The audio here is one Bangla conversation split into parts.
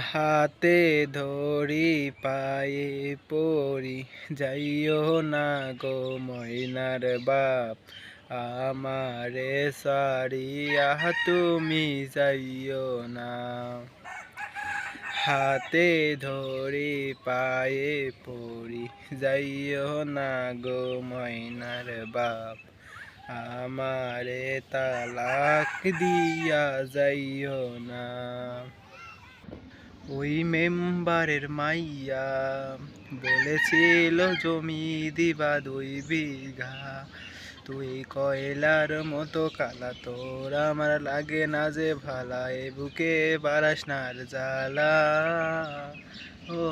হাতে ধরি, পায়ে পড়ি। যাইও না গো ময়নার বাপ, আমারে সারিয়া তুমি যাইও না। হাতে ধরি, পায়ে পড়ি। যাইও না গো ময়নার বাপ, আমারে তালাক দিয়া যাইও না। ওই মেম্বারের মাইয়া বলেছিল, জমি দিবা দুই বিঘা। তুই কয়লার মতো কালা, তোর আমার লাগে না যে ভালা, এ বুকে বারাস নার জ্বালা। ও,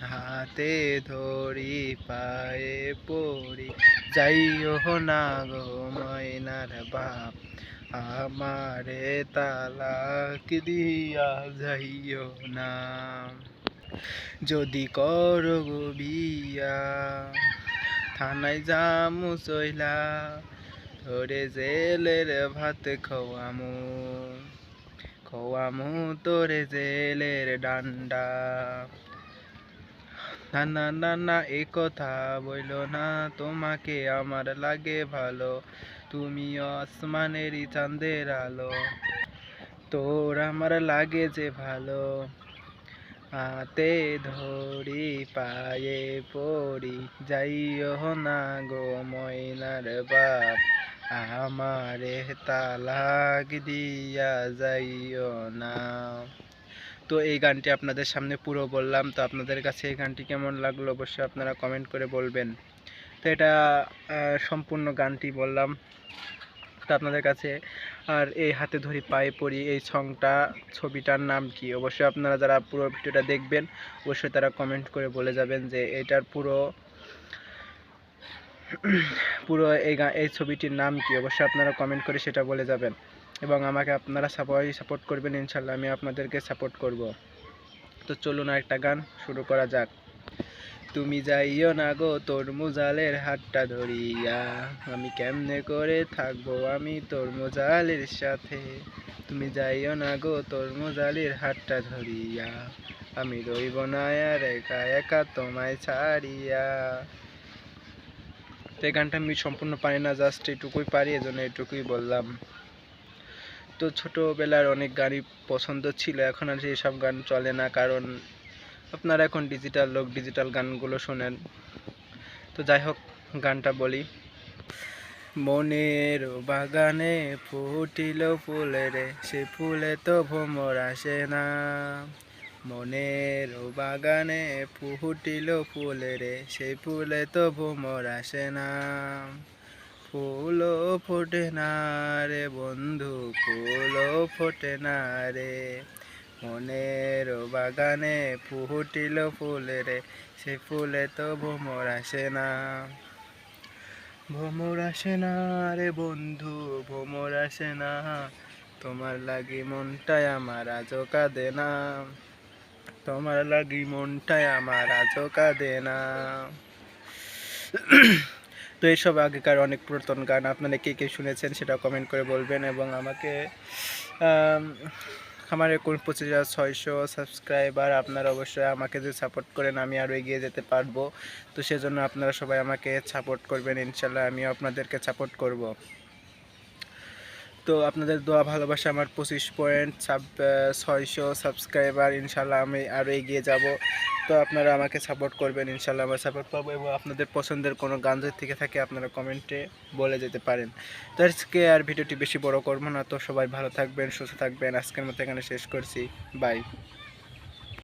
হাতে ধরি, পায়ে পড়ি যাইও না গো ময়নার বাপ। আমারে তালাক দিয়া যাইও না। যদি করো গো বিয়া, থানায় যামু চইলা, ধরে জেলের ভাত খাওয়ামু খাওয়ামু তোরে জেলের ডান্ডা। না না না না, এ কথা বইল না। তোমাকে আমার লাগে ভালো। তুমি আসমানেরই চাঁদের আলো। তোর আমার লাগে যে ভালো। হাতে ধরি পায়ে পড়ি, যাইও না গো ময়নার বাপ। আমারে তালাক দিয়া যাইও না। তো এই গানটি আপনাদের সামনে পুরো বললাম। তো আপনাদের কাছে এই গানটি কেমন লাগল অবশ্যই আপনারা কমেন্ট করে বলবেন। তো এটা সম্পূর্ণ গানটি বললাম। তো আপনাদের কাছে আর এই হাতে ধরি পায়ে পড়ি এই সংটা ছবিটার নাম কি? অবশ্যই আপনারা যারা পুরো ভিডিওটা দেখবেন, অবশ্যই তারা কমেন্ট করে বলে যাবেন যে এটার পুরো পুরো এই এই ছবিটির নাম কি? অবশ্যই আপনারা কমেন্ট করে সেটা বলে যাবেন। এবং আমাকে আপনারা সবাই সাপোর্ট করবেন ইনশাল্লাহ, আমি আপনাদেরকে সাপোর্ট করব। তো চলুন একটা গান শুরু করা যাক। তুমি যাইও না গো তোর মুজালের হাতটা ধরিয়া, আমি কেমনে করে থাকব আমি তোর মুজালের সাথে? তুমি যাইও না গো তোর মুজালের হাতটা ধরিয়া, আমি রইব না আর একা একা তোমায় ছাড়িয়া। তো এই গানটা আমি সম্পূর্ণ পারি না জাস্ট এটুকুই পারি, এজন্য এটুকুই বললাম। তো ছোটোবেলার অনেক গানই পছন্দ ছিল, এখন আর সেসব গান চলে না, কারণ আপনারা এখন ডিজিটাল লোক ডিজিটাল গানগুলো শোনেন। তো যাই হোক, গানটা বলি। মনের বাগানে ফুটিল ফুলে রে, সে ফুলে তো ভ্রমর আসে না। মনের বাগানে ফুটিল ফুলে রে সেই ফুলে তো ভ্রমর আসে না। ফুলও ফোটে না রে বন্ধু ফুলও ফোটে না রে। মনের বাগানে ফুটিল ফুলে রে, সে ফুলে তো ভোমর আসে না। ভোমর আসে না রে বন্ধু, ভোমর আসে না। তোমার লাগি মনটাই আমার আজও কাঁদে না। তোমার লাগি মনটাই আমার আজও কাঁদে না। তো এইসব আগেকার অনেক পুরাতন গান আপনারা কে কে শুনেছেন সেটা কমেন্ট করে বলবেন এবং আমাকে আমার এখন পঁচিশ হাজার ছয়শো সাবস্ক্রাইবার আপনারা অবশ্যই আমাকে যে সাপোর্ট করেন, আমি আরও এগিয়ে যেতে পারব। তো সেজন্য আপনারা সবাই আমাকে সাপোর্ট করবেন, ইনশাল্লাহ আমিও আপনাদেরকে সাপোর্ট করব। তো আপনাদের দোয়া, ভালোবাসা আমার পঁচিশ পয়েন্ট ছয়শো সাবস্ক্রাইবার ইনশাল্লাহ আমি আরও এগিয়ে যাব। তো আপনারা আমাকে সাপোর্ট করবেন ইনশাল্লাহ আমার সাপোর্ট পাবো এবং আপনাদের পছন্দের কোনো গান যদি থেকে থাকে আপনারা কমেন্টে বলে যেতে পারেন। তো আজকে আর ভিডিওটি বেশি বড় করব না, তো সবাই ভালো থাকবেন, সুস্থ থাকবেন। আজকের মতো এখানে শেষ করছি। বাই